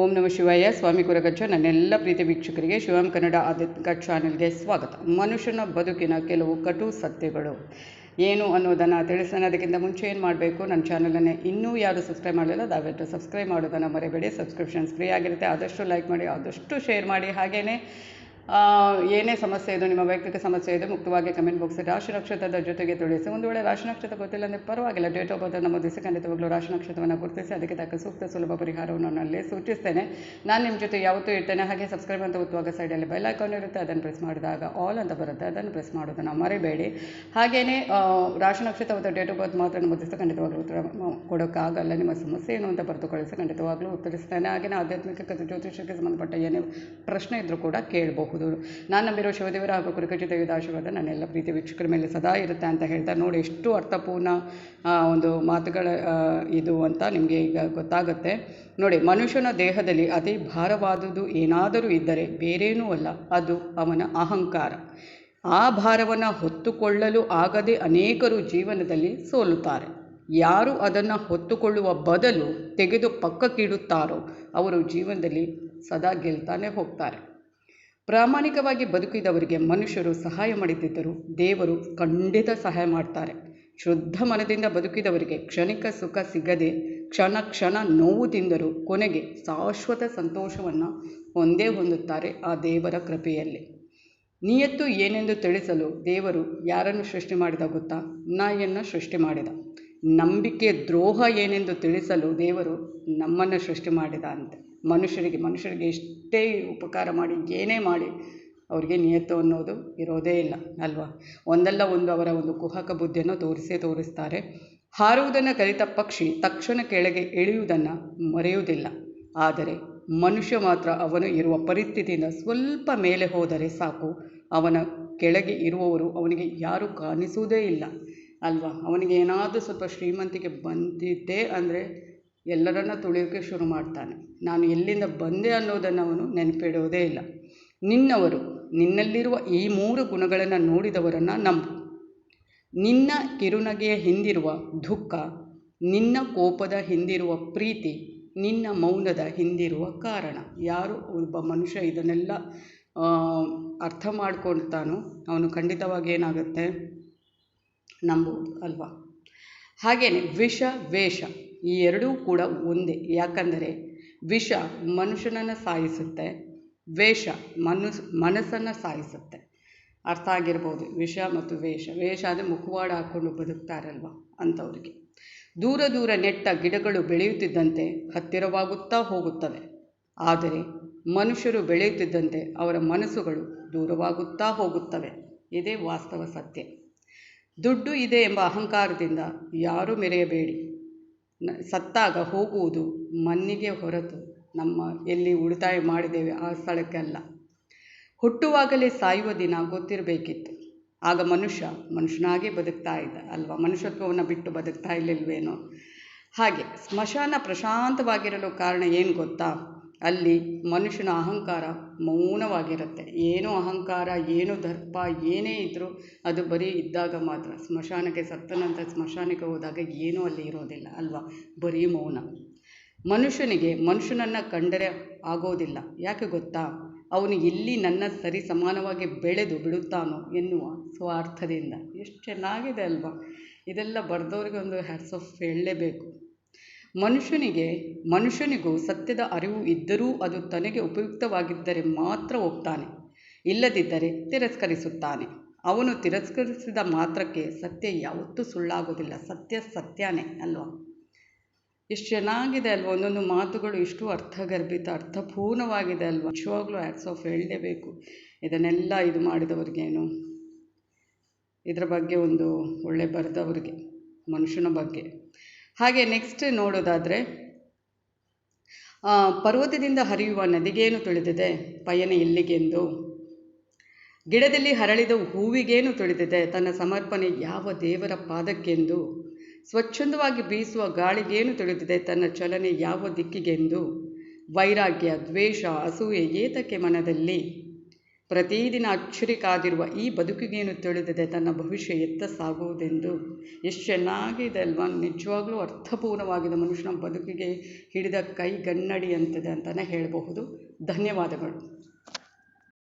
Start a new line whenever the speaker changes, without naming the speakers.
ಓಂ ನಮ ಶಿವಾಯ. ಸ್ವಾಮಿ ಕುರಗಚ್ಚ. ನನ್ನೆಲ್ಲ ಪ್ರೀತಿ ವೀಕ್ಷಕರಿಗೆ ಶಿವಂ ಕನ್ನಡ ಆಧ್ಯಾತ್ಮಿಕ ಚಾನೆಲ್ಗೆ ಸ್ವಾಗತ. ಮನುಷ್ಯನ ಬದುಕಿನ ಕೆಲವು ಕಟು ಸತ್ಯಗಳು. ಏನು ಅನ್ನೋದನ್ನು ತಿಳಿಸೋಣ. ಅದಕ್ಕಿಂತ ಮುಂಚೆ ಏನು ಮಾಡಬೇಕು? ನನ್ನ ಚಾನಲನ್ನೇ ಇನ್ನೂ ಯಾರು ಸಬ್ಸ್ಕ್ರೈಬ್ ಮಾಡಲಿಲ್ಲ, ದಯವಿಟ್ಟು ಸಬ್ಸ್ಕ್ರೈಬ್ ಮಾಡೋದನ್ನು ಮರಿಬೇಡಿ. ಸಬ್ಸ್ಕ್ರಿಪ್ಷನ್ಸ್ ಫ್ರೀ ಆಗಿರುತ್ತೆ. ಆದಷ್ಟು ಲೈಕ್ ಮಾಡಿ, ಆದಷ್ಟು ಶೇರ್ ಮಾಡಿ. ಹಾಗೆಯೇ ಏನೇ ಸಮಸ್ಯೆ ಇದು ನಿಮ್ಮ ವೈಯಕ್ತಿಕ ಸಮಸ್ಯೆ ಇದೆ ಮುಕ್ತವಾಗಿ ಕಮೆಂಟ್ ಬಾಕ್ಸ್ ರಾಶಿ ನಕ್ಷತ್ರದ ಜೊತೆಗೆ ತಿಳಿಸಿ. ಒಂದು ವೇಳೆ ರಾಶಿ ನಕ್ಷತ್ರ ಗೊತ್ತಿಲ್ಲ ಅಂದರೆ ಪರವಾಗಿಲ್ಲ. ಡೇಟ್ ಆಫ್ ಬರ್ತ್ ನಮೂದಿಸಿ ಖಂಡಿತವಾಗ್ಲೂ ರಾಶಿ ನಕ್ಷತ್ರವನ್ನು ಗುರುತಿಸಿ, ಅದಕ್ಕೆ ತಕ್ಕ ಸೂಕ್ತ ಸುಲಭ ಪರಿಹಾರವನ್ನು ನಾನು ಸೂಚಿಸ್ತೇನೆ. ನಾನು ನಿಮ್ಮ ಜೊತೆ ಯಾವತ್ತೂ ಇರ್ತೇನೆ. ಹಾಗೆ ಸಬ್ಸ್ಕ್ರೈಬ್ ಅಂತ ಒತ್ತುವಾಗ ಸೈಡಲ್ಲಿ ಬೆಲ್ ಐಕಾನ್ ಇರುತ್ತೆ. ಅದನ್ನು ಪ್ರೆಸ್ ಮಾಡಿದಾಗ ಆಲ್ ಅಂತ ಬರುತ್ತೆ. ಅದನ್ನು ಪ್ರೆಸ್ ಮಾಡೋದನ್ನು ಮರಿಬೇಡಿ. ಹಾಗೆಯೇ ರಾಶಿ ನಕ್ಷತ್ರ ಮತ್ತು ಡೇಟ್ ಆಫ್ ಬರ್ತ್ ಮಾತ್ರ ನಮೂದಿಸಿ ಖಂಡಿತವಾಗ್ಲೂ ಉತ್ತರ ಕೊಡೋಕ್ಕಾಗಲ್ಲ. ನಿಮ್ಮ ಸಮಸ್ಯೆ ಏನು ಅಂತ ಬರೆದು ಕಳಿಸಿ ಖಂಡಿತವಾಗ್ಲೂ ಉತ್ತರಿಸ್ತೇನೆ. ಹಾಗೆಯೇ ಆಧ್ಯಾತ್ಮಿಕ ಜ್ಯೋತಿಷ್ಯಕ್ಕೆ ಸಂಬಂಧಪಟ್ಟ ಏನೇ ಪ್ರಶ್ನೆ ಇದ್ದರೂ ಕೂಡ ಕೇಳಬಹುದು. ನಾನು ನಂಬಿರೋ ಶಿವದೇವರ ಹಾಗೂ ಕುರುಕಜಿ ದೇವಿದ ಆಶೀರ್ವಾದ ನನ್ನೆಲ್ಲ ಪ್ರೀತಿ ವೀಕ್ಷಕರ ಮೇಲೆ ಸದಾ ಇರುತ್ತೆ ಅಂತ ಹೇಳ್ತಾ ನೋಡಿ ಎಷ್ಟು ಅರ್ಥಪೂರ್ಣ ಒಂದು ಮಾತುಗಳ ಇದು ಅಂತ ನಿಮಗೆ ಈಗ ಗೊತ್ತಾಗುತ್ತೆ. ನೋಡಿ, ಮನುಷ್ಯನ ದೇಹದಲ್ಲಿ ಅತಿ ಭಾರವಾದುದು ಏನಾದರೂ ಇದ್ದರೆ ಬೇರೇನೂ ಅಲ್ಲ, ಅದು ಅವನ ಅಹಂಕಾರ. ಆ ಭಾರವನ್ನು ಹೊತ್ತುಕೊಳ್ಳಲು ಆಗದೆ ಅನೇಕರು ಜೀವನದಲ್ಲಿ ಸೋಲುತ್ತಾರೆ. ಯಾರು ಅದನ್ನು ಹೊತ್ತುಕೊಳ್ಳುವ ಬದಲು ತೆಗೆದು ಪಕ್ಕಕ್ಕಿಡುತ್ತಾರೋ, ಅವರು ಜೀವನದಲ್ಲಿ ಸದಾ ಗೆಲ್ತಾನೆ ಹೋಗ್ತಾರೆ. ಪ್ರಾಮಾಣಿಕವಾಗಿ ಬದುಕಿದವರಿಗೆ ಮನುಷ್ಯರು ಸಹಾಯ ಮಾಡಿದ್ದರು ದೇವರು ಖಂಡಿತ ಸಹಾಯ ಮಾಡ್ತಾರೆ. ಶುದ್ಧ ಮನದಿಂದ ಬದುಕಿದವರಿಗೆ ಕ್ಷಣಿಕ ಸುಖ ಸಿಗದೆ ಕ್ಷಣ ಕ್ಷಣ ನೋವು ತಿಂದರೂ ಕೊನೆಗೆ ಶಾಶ್ವತ ಸಂತೋಷವನ್ನು ಹೊಂದೇ ಹೊಂದುತ್ತಾರೆ ಆ ದೇವರ ಕೃಪೆಯಲ್ಲಿ. ನಿಯತ್ತು ಏನೆಂದು ತಿಳಿಸಲು ದೇವರು ಯಾರನ್ನು ಸೃಷ್ಟಿ ಮಾಡಿದ ಗೊತ್ತಾ? ನಾಯಿಯನ್ನು ಸೃಷ್ಟಿ ಮಾಡಿದ. ನಂಬಿಕೆ ದ್ರೋಹ ಏನೆಂದು ತಿಳಿಸಲು ದೇವರು ನಮ್ಮನ್ನು ಸೃಷ್ಟಿ ಮಾಡಿದ ಅಂತೆ. ಮನುಷ್ಯರಿಗೆ ಮನುಷ್ಯರಿಗೆ ಎಷ್ಟೇ ಉಪಕಾರ ಮಾಡಿ, ಏನೇ ಮಾಡಿ, ಅವರಿಗೆ ನಿಯತ್ತು ಅನ್ನೋದು ಇರೋದೇ ಇಲ್ಲ, ಅಲ್ವಾ? ಒಂದಲ್ಲ ಒಂದು ಅವರ ಒಂದು ಕುಹಕ ಬುದ್ಧಿಯನ್ನು ತೋರಿಸೇ ತೋರಿಸ್ತಾರೆ. ಹಾರುವುದನ್ನು ಕಲಿತ ಪಕ್ಷಿ ತಕ್ಷಣ ಕೆಳಗೆ ಇಳಿಯುವುದನ್ನು ಮರೆಯುವುದಿಲ್ಲ. ಆದರೆ ಮನುಷ್ಯ ಮಾತ್ರ ಅವನು ಇರುವ ಪರಿಸ್ಥಿತಿಯಿಂದ ಸ್ವಲ್ಪ ಮೇಲೆ ಹೋದರೆ ಸಾಕು, ಅವನ ಕೆಳಗೆ ಇರುವವರು ಅವನಿಗೆ ಯಾರೂ ಕಾಣಿಸುವುದೇ ಇಲ್ಲ, ಅಲ್ವಾ? ಅವನಿಗೆ ಏನಾದರೂ ಸ್ವಲ್ಪ ಶ್ರೀಮಂತಿಕೆ ಬಂದಿದ್ದೇ ಅಂದರೆ ಎಲ್ಲರನ್ನ ತುಳಿಯೋಕ್ಕೆ ಶುರು ಮಾಡ್ತಾನೆ. ನಾನು ಎಲ್ಲಿಂದ ಬಂದೆ ಅನ್ನೋದನ್ನು ಅವನು ನೆನಪಿಡೋದೇ ಇಲ್ಲ. ನಿನ್ನವರು, ನಿನ್ನಲ್ಲಿರುವ ಈ ಮೂರು ಗುಣಗಳನ್ನು ನೋಡಿದವರನ್ನು ನಂಬು. ನಿನ್ನ ಕಿರುನಗೆಯ ಹಿಂದಿರುವ ದುಃಖ, ನಿನ್ನ ಕೋಪದ ಹಿಂದಿರುವ ಪ್ರೀತಿ, ನಿನ್ನ ಮೌನದ ಹಿಂದಿರುವ ಕಾರಣ. ಯಾರು ಒಬ್ಬ ಮನುಷ್ಯ ಇದನ್ನೆಲ್ಲ ಅರ್ಥ ಮಾಡ್ಕೊಳ್ತಾನೋ ಅವನು ಖಂಡಿತವಾಗಿ ಏನಾಗುತ್ತೆ? ನಂಬುವುದು ಅಲ್ವಾ? ಹಾಗೆಯೇ ವಿಷ, ವೇಷ. ಈ ಎರಡೂ ಕೂಡ ಒಂದೇ. ಯಾಕಂದರೆ ವಿಷ ಮನುಷ್ಯನನ್ನು ಸಾಯಿಸುತ್ತೆ, ವೇಷ ಮನಸ್, ಮನಸ್ಸನ್ನು ಸಾಯಿಸುತ್ತೆ. ಅರ್ಥ ಆಗಿರ್ಬೋದು, ವಿಷ ಮತ್ತು ವೇಷ. ವೇಷ ಅಂದರೆ ಮುಖವಾಡ ಹಾಕ್ಕೊಂಡು ಬದುಕ್ತಾರಲ್ವ ಅಂಥವ್ರಿಗೆ. ದೂರ ದೂರ ನೆಟ್ಟ ಗಿಡಗಳು ಬೆಳೆಯುತ್ತಿದ್ದಂತೆ ಹತ್ತಿರವಾಗುತ್ತಾ ಹೋಗುತ್ತವೆ. ಆದರೆ ಮನುಷ್ಯರು ಬೆಳೆಯುತ್ತಿದ್ದಂತೆ ಅವರ ಮನಸ್ಸುಗಳು ದೂರವಾಗುತ್ತಾ ಹೋಗುತ್ತವೆ. ಇದೇ ವಾಸ್ತವ ಸತ್ಯ. ದುಡ್ಡು ಇದೆ ಎಂಬ ಅಹಂಕಾರದಿಂದ ಯಾರೂ ಮೆರೆಯಬೇಡಿ. ಸತ್ತಾಗ ಹೋಗುವುದು ಮಣ್ಣಿಗೆ ಹೊರತು. ನಮ್ಮ ಎಲ್ಲಿ ಉಳಿತಾಯ ಮಾಡಿದ್ದೇವೆ ಆ ಸ್ಥಳಕ್ಕೆ ಅಲ್ಲ. ಹುಟ್ಟುವಾಗಲೇ ಸಾಯುವ ದಿನ ಗೊತ್ತಿರಬೇಕಿತ್ತು. ಆಗ ಮನುಷ್ಯ ಮನುಷ್ಯನಾಗೆ ಬದುಕ್ತಾ ಇದ್ದ, ಅಲ್ವಾ? ಮನುಷ್ಯತ್ವವನ್ನು ಬಿಟ್ಟು ಬದುಕ್ತಾ ಇರಲಿಲ್ವೇನೋ? ಹಾಗೆ, ಸ್ಮಶಾನ ಪ್ರಶಾಂತವಾಗಿರಲು ಕಾರಣ ಏನು ಗೊತ್ತಾ? ಅಲ್ಲಿ ಮನುಷ್ಯನ ಅಹಂಕಾರ ಮೌನವಾಗಿರುತ್ತೆ. ಏನು ಅಹಂಕಾರ, ಏನು ದರ್ಪ, ಏನೇ ಇದ್ದರೂ ಅದು ಬರೀ ಇದ್ದಾಗ ಮಾತ್ರ. ಸ್ಮಶಾನಕ್ಕೆ ಸತ್ತ ನಂತರ ಸ್ಮಶಾನಕ್ಕೆ ಹೋದಾಗ ಏನೂ ಅಲ್ಲಿ ಇರೋದಿಲ್ಲ ಅಲ್ವಾ? ಬರೀ ಮೌನ. ಮನುಷ್ಯನಿಗೆ ಮನುಷ್ಯನನ್ನು ಕಂಡರೆ ಆಗೋದಿಲ್ಲ. ಯಾಕೆ ಗೊತ್ತಾ? ಅವನು ಎಲ್ಲಿ ನನ್ನ ಸರಿ ಸಮಾನವಾಗಿ ಬೆಳೆದು ಬಿಡುತ್ತಾನೋ ಎನ್ನುವ ಸ್ವಾರ್ಥದಿಂದ. ಎಷ್ಟು ಚೆನ್ನಾಗಿದೆ ಅಲ್ವಾ? ಇದೆಲ್ಲ ಬರೆದವ್ರಿಗೆ ಒಂದು ಹ್ಯಾಟ್ಸ್ ಆಫ್ ಹೇಳಲೇಬೇಕು. ಮನುಷ್ಯನಿಗೆ, ಮನುಷ್ಯನಿಗೂ ಸತ್ಯದ ಅರಿವು ಇದ್ದರೂ ಅದು ತನಗೆ ಉಪಯುಕ್ತವಾಗಿದ್ದರೆ ಮಾತ್ರ ಒಪ್ತಾನೆ, ಇಲ್ಲದಿದ್ದರೆ ತಿರಸ್ಕರಿಸುತ್ತಾನೆ. ಅವನು ತಿರಸ್ಕರಿಸಿದ ಮಾತ್ರಕ್ಕೆ ಸತ್ಯ ಯಾವತ್ತೂ ಸುಳ್ಳಾಗೋದಿಲ್ಲ. ಸತ್ಯ ಸತ್ಯನೇ, ಅಲ್ವಾ? ಎಷ್ಟು ಚೆನ್ನಾಗಿದೆ ಅಲ್ವಾ? ಒಂದೊಂದು ಮಾತುಗಳು ಇಷ್ಟು ಅರ್ಥಗರ್ಭಿತ, ಅರ್ಥಪೂರ್ಣವಾಗಿದೆ ಅಲ್ವಾ? ನಿಜವಾಗ್ಲೂ ಆ್ಯಕ್ಸ್ ಆಫ್ ಹೇಳಲೇಬೇಕು. ಇದನ್ನೆಲ್ಲ ಇದು ಮಾಡಿದವ್ರಿಗೇನು? ಇದರ ಬಗ್ಗೆ ಒಂದು ಒಳ್ಳೆ ಬರೆದವ್ರಿಗೆ, ಮನುಷ್ಯನ ಬಗ್ಗೆ. ಹಾಗೆ ನೆಕ್ಸ್ಟ್ ನೋಡೋದಾದರೆ ಪರ್ವತದಿಂದ ಹರಿಯುವ ನದಿಗೇನು ತುಳಿದಿದೆ? ಪಯಣ ಎಲ್ಲಿಗೆಂದು? ಗಿಡದಲ್ಲಿ ಹರಳಿದ ಹೂವಿಗೇನು ತುಳಿದಿದೆ? ತನ್ನ ಸಮರ್ಪಣೆ ಯಾವ ದೇವರ ಪಾದಕ್ಕೆಂದು? ಸ್ವಚ್ಛಂದವಾಗಿ ಬೀಸುವ ಗಾಳಿಗೇನು ತುಳಿದಿದೆ? ತನ್ನ ಚಲನೆ ಯಾವ ದಿಕ್ಕಿಗೆಂದು? ವೈರಾಗ್ಯ, ದ್ವೇಷ, ಅಸೂಯೆ ಏತಕ್ಕೆ ಮನದಲ್ಲಿ? ಪ್ರತಿದಿನ ಅಚ್ಚರಿ ಕಾದಿರುವ ಈ ಬದುಕಿಗೇನು ತಿಳಿದಿದೆ? ತನ್ನ ಭವಿಷ್ಯ ಎತ್ತ ಸಾಗುವುದೆಂದು. ಎಷ್ಟು ಚೆನ್ನಾಗಿದೆ ಅಲ್ವಾ? ನಿಜವಾಗ್ಲೂ ಅರ್ಥಪೂರ್ಣವಾಗಿದೆ. ಮನುಷ್ಯನ ಬದುಕಿಗೆ ಹಿಡಿದ ಕೈ ಗನ್ನಡಿ ಅಂತಿದೆ ಅಂತಲೇ ಹೇಳಬಹುದು. ಧನ್ಯವಾದಗಳು.